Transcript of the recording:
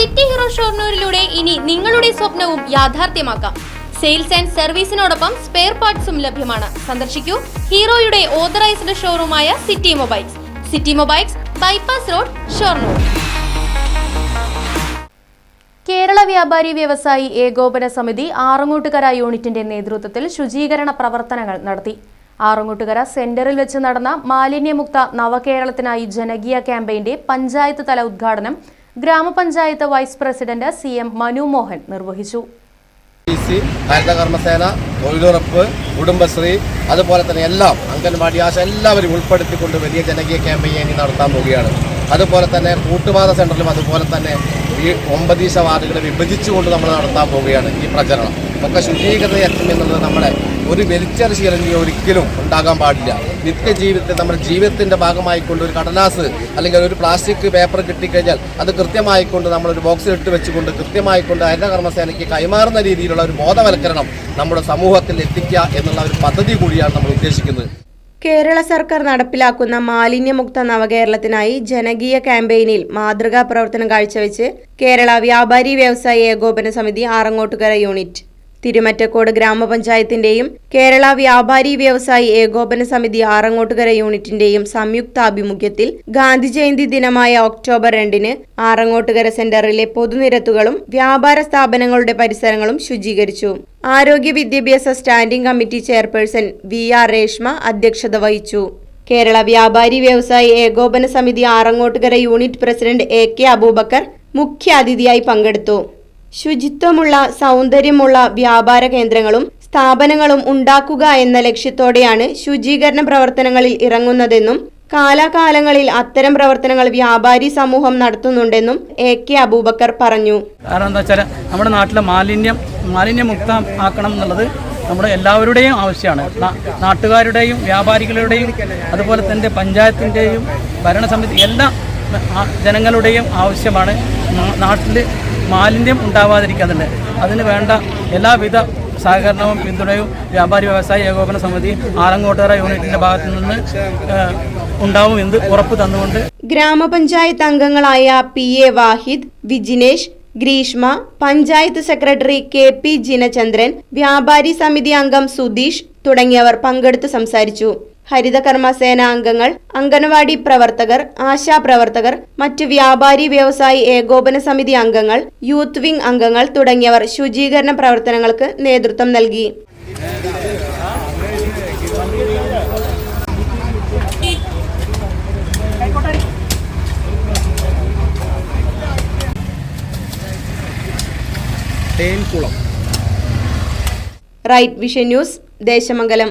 City hero ഷോർണൂരിലൂടെ ഇനി നിങ്ങളുടെ സ്വപ്നവും യാഥാർത്ഥ്യമാക്കാം. സെയിൽസ് ആൻഡ് സർവീസിനോടൊപ്പം സ്പെയർ പാർട്സും ലഭ്യമാണ്. സന്ദർശിക്കൂ ഹീറോയുടെ authorised ഷോറൂമായ city mobiles. City mobiles bypass road Shoranur. Kerala വ്യാപാരി വ്യവസായി ഏകോപന സമിതി ആറങ്ങോട്ടുകര യൂണിറ്റിന്റെ നേതൃത്വത്തിൽ ശുചീകരണ പ്രവർത്തനങ്ങൾ നടത്തി. ആറങ്ങോട്ടുകര സെന്ററിൽ വെച്ച് നടന്ന മാലിന്യമുക്ത നവകേരളത്തിനായി ജനകീയ ക്യാമ്പയിന്റെ പഞ്ചായത്ത് തല ഉദ്ഘാടനം ഗ്രാമപഞ്ചായത്ത് vice president C M Manu Mohan നിർവഹിച്ചു ഹരിതകർമ്മസേന തൊഴിലുറപ്പ് കുടുംബശ്രീ അതുപോലെ തന്നെ എല്ലാം അംഗൻവാടി ആശ എല്ലാവരും ഉൾപ്പെടുത്തിക്കൊണ്ട് വലിയ ജനകീയ ക്യാമ്പയിൻ നടത്താൻ പോവുകയാണ്. അതുപോലെ തന്നെ കൂട്ടുപാത സെന്ററിലും അതുപോലെ തന്നെ ഈ ഒമ്പതീശ വാർഡുകളെ വിഭജിച്ചുകൊണ്ട് നമ്മൾ നടത്താൻ പോവുകയാണ് ഈ പ്രചരണം. ഒക്കെ ശുചീകരണ എത്തുമെന്നുള്ളത് നമ്മളെ ഒരു വലിച്ചെറി ശീലം ഇനി ഒരിക്കലും ഉണ്ടാകാൻ പാടില്ല. നിത്യജീവിതത്തെ നമ്മുടെ ജീവിതത്തിന്റെ ഭാഗമായിക്കൊണ്ട് ഒരു കടലാസ് അല്ലെങ്കിൽ ഒരു പ്ലാസ്റ്റിക് പേപ്പർ കിട്ടിക്കഴിഞ്ഞാൽ അത് കൃത്യമായിക്കൊണ്ട് നമ്മളൊരു ബോക്സിൽ ഇട്ട് വെച്ചുകൊണ്ട് കൃത്യമായിക്കൊണ്ട് ഹരിതകർമ്മസേനയ്ക്ക് കൈമാറുന്ന രീതിയിലുള്ള ഒരു ബോധവൽക്കരണം നമ്മുടെ സമൂഹത്തിൽ എത്തിക്കുക എന്നുള്ള ഒരു പദ്ധതി കൂടിയാണ് നമ്മൾ ഉദ്ദേശിക്കുന്നത്. കേരള സർക്കാർ നടപ്പിലാക്കുന്ന മാലിന്യമുക്ത നവകേരളത്തിനായി ജനകീയ ക്യാമ്പയിനിൽ മാതൃകാ പ്രവർത്തനം കാഴ്ചവെച്ച് കേരള വ്യാപാരി വ്യവസായ ഏകോപന സമിതി ആറങ്ങോട്ടുകര യൂണിറ്റ്. തിരുമറ്റക്കോട് ഗ്രാമപഞ്ചായത്തിന്റെയും കേരള വ്യാപാരി വ്യവസായി ഏകോപന സമിതി ആറങ്ങോട്ടുകര യൂണിറ്റിന്റെയും സംയുക്താഭിമുഖ്യത്തിൽ ഗാന്ധി ജയന്തി ദിനമായ ഒക്ടോബർ രണ്ടിന് ആറങ്ങോട്ടുകര സെന്ററിലെ പൊതുനിരത്തുകളും വ്യാപാര സ്ഥാപനങ്ങളുടെ പരിസരങ്ങളും ശുചീകരിച്ചു. ആരോഗ്യ വിദ്യാഭ്യാസ standing committee chairperson V R Reshma അധ്യക്ഷത വഹിച്ചു. കേരള വ്യാപാരി വ്യവസായി ഏകോപന സമിതി Arangottukara unit president A K Aboobacker മുഖ്യാതിഥിയായി പങ്കെടുത്തു. ശുചിത്വമുള്ള സൗന്ദര്യമുള്ള വ്യാപാര കേന്ദ്രങ്ങളും സ്ഥാപനങ്ങളും ഉണ്ടാക്കുക എന്ന ലക്ഷ്യത്തോടെയാണ് ശുചീകരണ പ്രവർത്തനങ്ങളിൽ ഇറങ്ങുന്നതെന്നും കാലാകാലങ്ങളിൽ അത്തരം പ്രവർത്തനങ്ങൾ വ്യാപാരി സമൂഹം നടത്തുന്നുണ്ടെന്നും എ കെ അബൂബക്കർ പറഞ്ഞു. കാരണം എന്താ വെച്ചാൽ നമ്മുടെ നാട്ടിലെ മാലിന്യം മാലിന്യമുക്തം ആക്കണം എന്നുള്ളത് നമ്മുടെ എല്ലാവരുടെയും ആവശ്യമാണ്. നാട്ടുകാരുടെയും വ്യാപാരികളുടെയും അതുപോലെ തന്നെ പഞ്ചായത്തിന്റെയും ഭരണസമിതി എല്ലാ ജനങ്ങളുടെയും ആവശ്യമാണ്. നാട്ടിൽ മാലിന്യം ഉണ്ടാവാതിരിക്കാതുണ്ട് അതിന് വേണ്ട എല്ലാവിധ സഹകരണവും പിന്തുണയും വ്യാപാരി വ്യവസായ ഏകോപന സമിതി ആറങ്ങോട്ടേറ യൂണിറ്റിന്റെ ഭാഗത്തു നിന്ന് ഉണ്ടാവും എന്ന് ഉറപ്പ് തന്നുകൊണ്ട് ഗ്രാമപഞ്ചായത്ത് അംഗങ്ങളായ P A Vahid Vijinesh Greeshma panchayat secretary K P Jinachandran വ്യാപാരി സമിതി അംഗം സുധീഷ് തുടങ്ങിയവർ പങ്കെടുത്ത് സംസാരിച്ചു. ഹരിതകർമ്മ സേന അംഗങ്ങൾ അംഗനവാടി പ്രവർത്തകർ ആശാപ്രവർത്തകർ മറ്റു വ്യാപാരി വ്യവസായി ഏകോപന സമിതി അംഗങ്ങൾ യൂത്ത് വിംഗ് അംഗങ്ങൾ തുടങ്ങിയവർ ശുചീകരണ പ്രവർത്തനങ്ങൾക്ക് നേതൃത്വം നൽകി. Thenkulam. Right vision news Desamangalam.